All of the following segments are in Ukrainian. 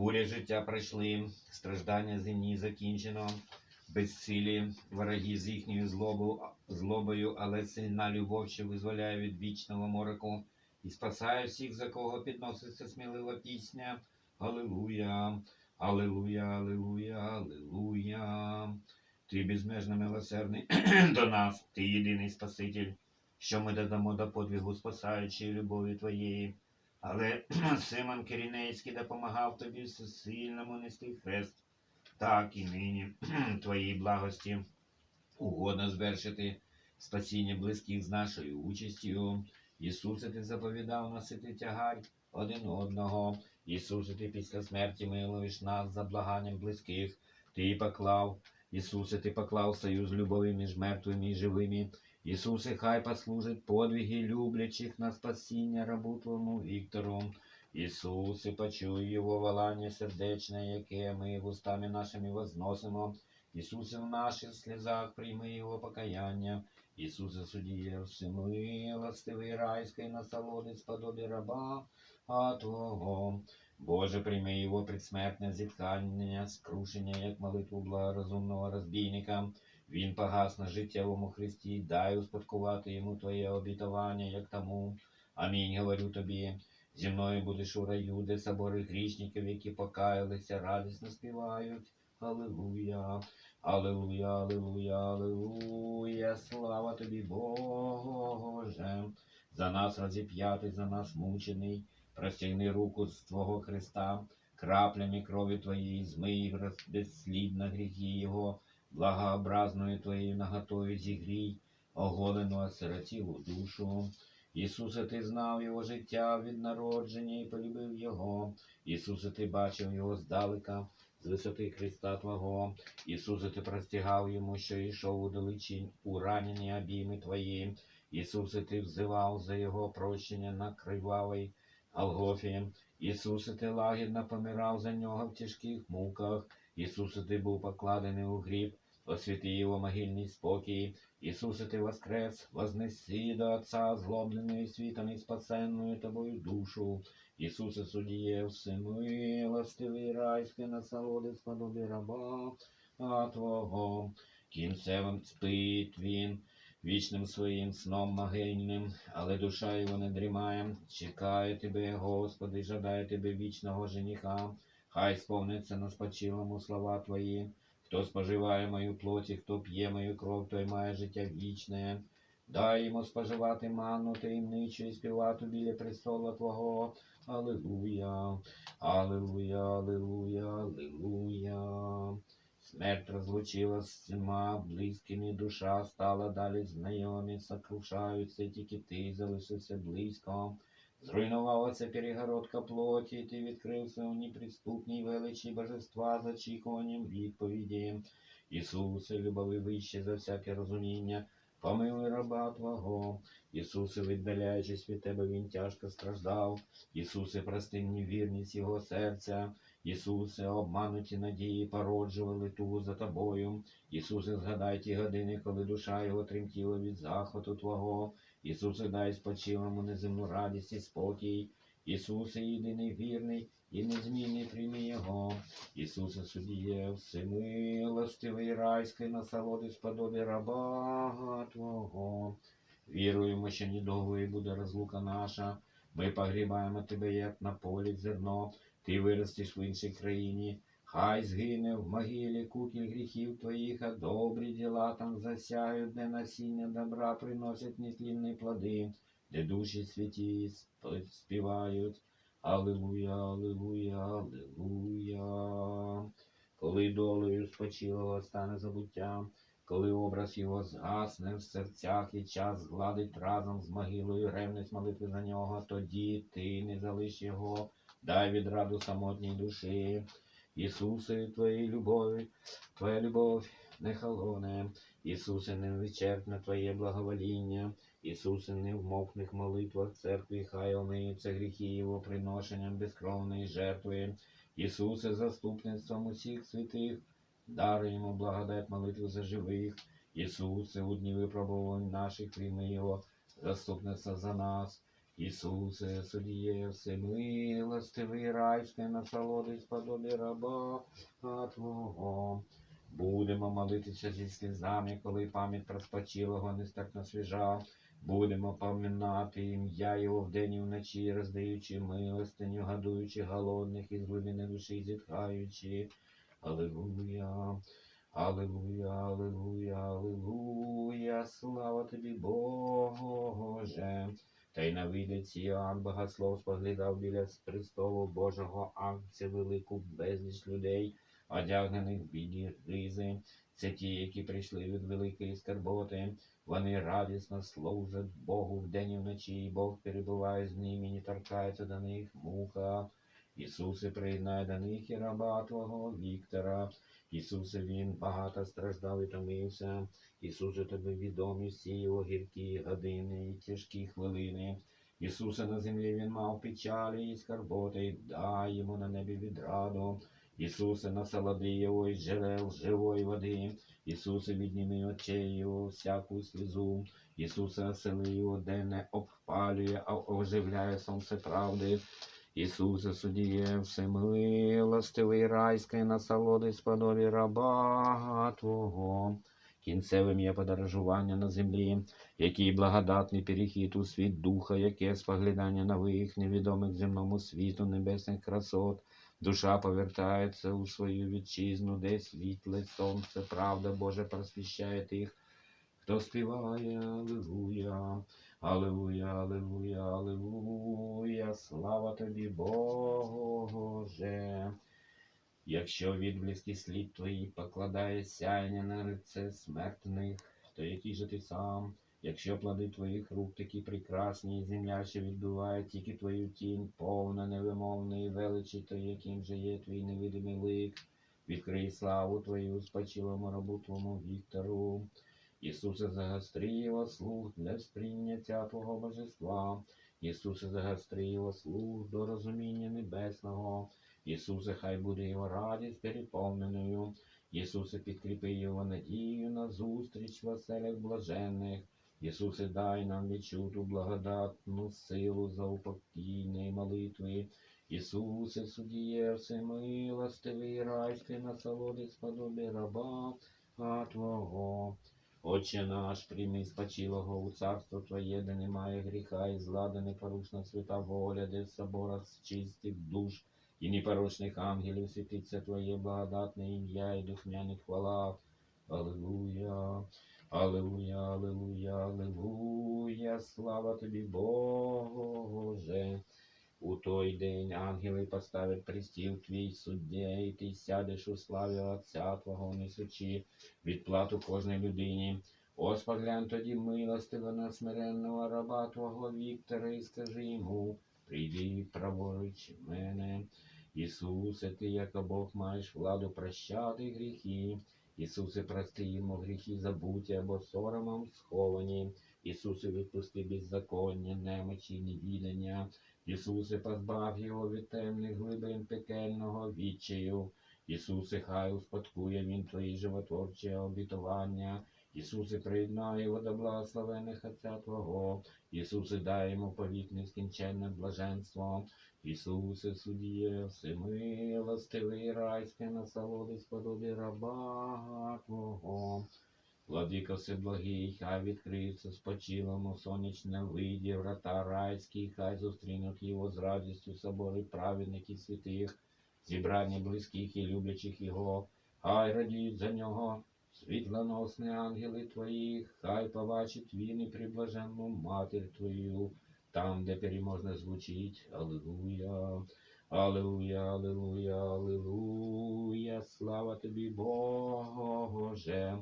Буря життя пройшли, страждання земні закінчено, безсилі вороги з їхньою злобу, злобою, але сильна любов, що визволяє від вічного мороку і спасає всіх, за кого підноситься смілива пісня. Аллилуйя, Аллилуйя, Аллилуйя, Аллилуйя. Ти безмежно милосердний до нас, ти єдиний Спаситель, що ми додамо до подвигу спасаючої любові Твоєї. Але Симон Кирінейський допомагав тобі всесильному нести хрест, так і нині твоїй благості угодно звершити спасіння близьких з нашою участю. Ісусе, ти заповідав носити тягар один одного. Ісусе, ти після смерті милуєш нас за благанням близьких. Ти поклав, Ісусе, ти поклав союз любові між мертвими і живими. Ісусе, хай послужить подвиги люблячих на спасіння рабу Твому Віктору. Ісусе, почуй його волання сердечне, яке ми вустами нашими возносимо. Ісусе, в наших сльозах прийми його покаяння. Ісусе, судіє всемилостивий райської насолоди сподобі раба а Твого. Боже, прийми його предсмертне зітхання, скрушення, як молитву благорозумного розбійника. Він погас на життєвому Христі, дай успадкувати йому Твоє обітування, як тому. Амінь, говорю тобі. Зі мною будеш у раю, де собори грішників, які покаялися, радісно співають. Аллилуйя, Аллилуйя, Аллилуйя, Аллилуйя, слава тобі, Боже. За нас розіп'ятий, за нас мучений, простягни руку з Твого Христа, краплями крові Твоєї, змий безслідно гріхи Його, благообразною Твоєю наготою зігрій, оголену осиротілу душу. Ісусе, ти знав його життя від народження і полюбив його. Ісусе, ти бачив його здалека, з висоти Христа Твого. Ісусе, ти простягав йому, що йшов у далечінь, у ранені обійми Твої. Ісусе, ти взивав за його прощення на кривавій Голгофі. Ісусе, ти лагідно помирав за нього в тяжких муках. Ісусе, ти був покладений у гріб, освіти його могильний спокій. Ісусе, ти воскрес, вознеси до Отца злобленою світом і спасенною тобою душу. Ісусе, судіє всемилостивий райський насолоди сподоби раба Твого. Кінцевим спить він, вічним своїм сном могильним, але душа його не дрімає. Чекає тебе, Господи, жадає тебе вічного жениха. Хай сповниться на спочилому слова Твої. Хто споживає мою плоті, хто п'є мою кров, той має життя вічне. Дай йому споживати манну таємничу і співати біля престола Твого. Аллилуйя, Аллилуйя, Аллилуйя, Аллилуйя. Смерть розлучила з всіма близькими, душа стала далі знайомі, сокрушаються, тільки ти залишився близько. Зруйнувалася перегородка плоті, ти відкрився у неприступній величі божества з очікуванням відповіді. Ісусе, любови вище за всяке розуміння, помилуй раба Твого. Ісусе, віддаляючись від Тебе, Він тяжко страждав. Ісусе, прости невірність вірність Його серця. Ісусе, обмануті надії породжували тугу за тобою. Ісусе, згадай ті години, коли душа його тремтіла від захвату Твого. Ісусе, дай спочилому неземну радість і спокій. Ісусе, єдиний вірний і незмінний прийми Його. Ісусе, судіє всемилостивий райський насолоди сподобі раба Твого. Віруємо, що недовгою буде розлука наша. Ми погрібаємо Тебе, як на полі зерно. Ти виростеш в іншій країні, хай згине в могилі кукіль гріхів твоїх, а добрі діла там засяють, де насіння добра приносять нетлінні плоди, де душі святі співають. Аллилуйя, Аллилуйя, Аллилуйя. Коли долею спочилого стане забуття, коли образ його згасне в серцях і час згладить разом з могилою ревність молитви за нього, тоді ти не залиш його. Дай відраду самотній душі. Ісусе, Твоєї любові, Твоя любов не холоне. Ісусе, невичерпне Твоє благовоління. Ісусе, не в мовкних молитвах церкві, хай омиються гріхи Його приношенням безкровної жертви. Ісусе, заступництвом усіх святих, даруй йому благодать молитви за живих. Ісусе, у дні випробувань наших прийми Його, заступництво за нас. Ісусе, судіє всемилостивий райське насолоди сподобі раба Твого. Будемо молитися зі слізами, коли пам'ять про спочилого нестерпно свіжа. Будемо пам'ятати ім'я Його вдень і вночі, роздаючи милостиню, гадуючи голодних і з глибини душі зітхаючи. Аллилуйя, Аллилуйя, Аллилуйя, Аллилуйя, слава тобі, Боже. Та й на видиці Іоанн Богослов споглядав біля престолу Божого акція велику безліч людей, одягнених в білі ризи. Це ті, які прийшли від великої скарботи. Вони радісно служать Богу вдень і вночі, і Бог перебуває з ними, і не торкається до них мука. Ісусе, приєднай до них і раба Твого Віктора. Ісусе, Він багато страждав і томився. Ісусе, тобі відомі всі його гіркі години і тяжкі хвилини. Ісусе, на землі він мав печалі і скарботи, дай йому на небі відраду. Ісусе, насолоди його із джерел живої води. Ісусе, відніми очей його всяку слізу. Ісусе, осели його, де не обпалює, а оживляє сонце правди. Ісусе, судіє всемилостивий райський насолоди сподобі раба Твого. Кінцевим є подорожування на землі, який благодатний перехід у світ духа, яке споглядання нових, невідомих земному світу, небесних красот. Душа повертається у свою вітчизну, де світле сонце, правда Божа просвіщає тих, хто співає Аллилуйя, Аллилуйя, Аллилуйя, Аллилуйя, слава тобі, Боже. Якщо відблиски слід твої покладає сяйня на лице смертних, то який же ти сам? Якщо плоди твоїх рук такі прекрасні, і земля, що відбиває тільки твою тінь, повна невимовної величі, то яким же є твій невидимий лик? Відкрий славу твою спочилому рабу твому Віктору. Ісусе, загостри слух для сприйняття Твого божества. Ісусе, загостри слух до розуміння небесного. Ісусе, хай буде його радість переповненою. Ісусе, підкріпи його надію на зустріч в оселях блаженних. Ісусе, дай нам відчуту благодатну силу за упокійної молитви. Ісусе, судіє всемилостивий райський насолоди сподобі раба а Твого. Отче наш, прийми спочилого у царство Твоє, де немає гріха і зла, де непорушна свята воля, де в соборах чистих душ і непорочних ангелів святиться Твоє благодатне ім'я і духмяних хвала. Аллилуйя, Аллилуйя, Аллилуйя, Аллилуйя, слава Тобі, Боже. У той день ангели поставлять пристіл твій суддя, і ти сядеш у славі Отця Твого, несучи відплату кожній людині. Ось поглянь тоді милостиво на смиренного раба Твого Віктора і скажи йому, прийди праворуч мене. Ісусе, ти, як Бог, маєш владу прощати гріхи. Ісусе, прости йому гріхи забуті або соромом сховані. Ісусе, відпусти беззаконня, немочі, невідання. Ісусе, позбав його від темних глибин пекельного відчаю. Ісусе, хай успадкує він твої животворчі обітування. Ісусе, приєднай його до благословених Отця Твого. Ісусе, дай йому повік нескінченне блаженство. Ісусе, судіє, всемилостивий райське насолоди сподобі раба Твого. Владико Всеблагий, хай відкриється спочилому сонячне виді, врата райські, хай зустрінуть його з радістю собори праведників святих, зібрання близьких і люблячих його, хай радіють за нього світлоносні ангели твої, хай побачить він і приблаженну матір твою, там, де переможно звучить Аллилуйя. Аллилуйя, Аллилуйя, Аллилуйя, слава тобі, Боже.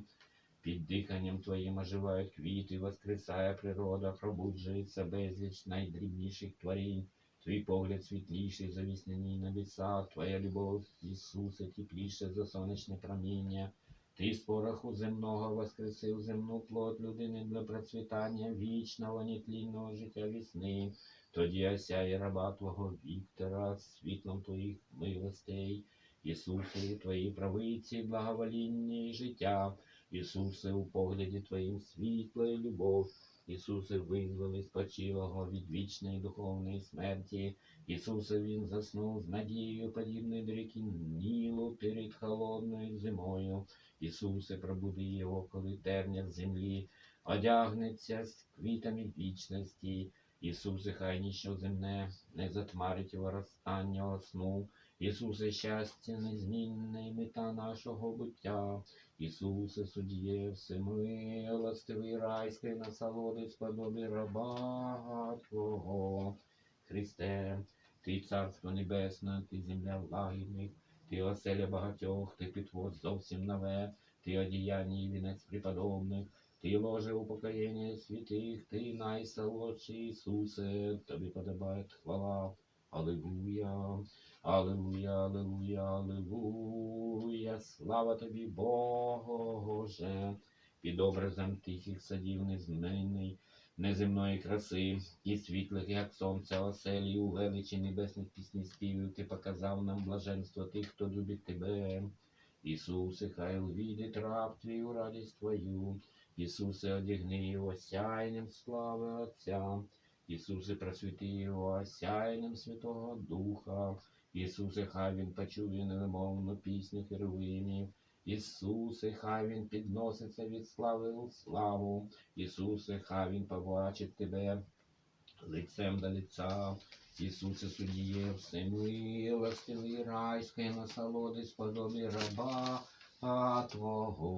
Під диханням твоїм оживають квіти, воскресає природа, пробуджується безліч найдрібніших творінь. Твій погляд світліший за вісняні небеса, Твоя любов, Ісусе, тепліше за сонячне проміння. Ти з пороху земного воскресив земну плод людини для процвітання вічного, нетлінного життя вісни. Тоді осяє раба Твого Віктора світлом Твоїх милостей. Ісусе, Твої правиці, благовоління і життя. Ісусе, у погляді Твоїм світло і любов, Ісусе, визволи спочилого від вічної духовної смерті. Ісусе, Він заснув з надією, подібною до ріки Нілу перед холодною зимою. Ісусе, пробуди його, коли терня землі, одягнеться з квітами вічності. Ісусе, хай ніщо земне не затмарить його розстаннього сну. Ісусе, щастя незмінне, мета нашого буття. Ісусе, суддє всемилостивий райський насолоди сподоби раба Твого. Христе, Ти царство небесне, Ти земля лагідних, Ти оселя багатьох, Ти підвод зовсім нове, Ти одіяння і вінець преподобних, Ти ложе упокоєння святих, Ти найсолодший Ісусе, Тобі подобає хвала. Аллилуйя, Аллилуйя, Аллилуйя, Аллилуйя, слава тобі, Боже, під образом тихих садів незмінний, неземної краси, і світлих, як сонце, оселі, у величі небесних пісні співів, ти показав нам блаженство тих, хто любить тебе. Ісусе, хай увійде раб твій у радість твою. Ісусе, одягни його сяйним слави Отця. Ісусе, просвіти його осяйним Святого Духа. Ісусе, хай він почує невимовну пісню херовимів. Ісусе, хай він підноситься від слави у славу. Ісусе, хай він побачить тебе лицем до лиця. Ісусе, судіє всемилостивий райський насолоди сподобі раба Твого.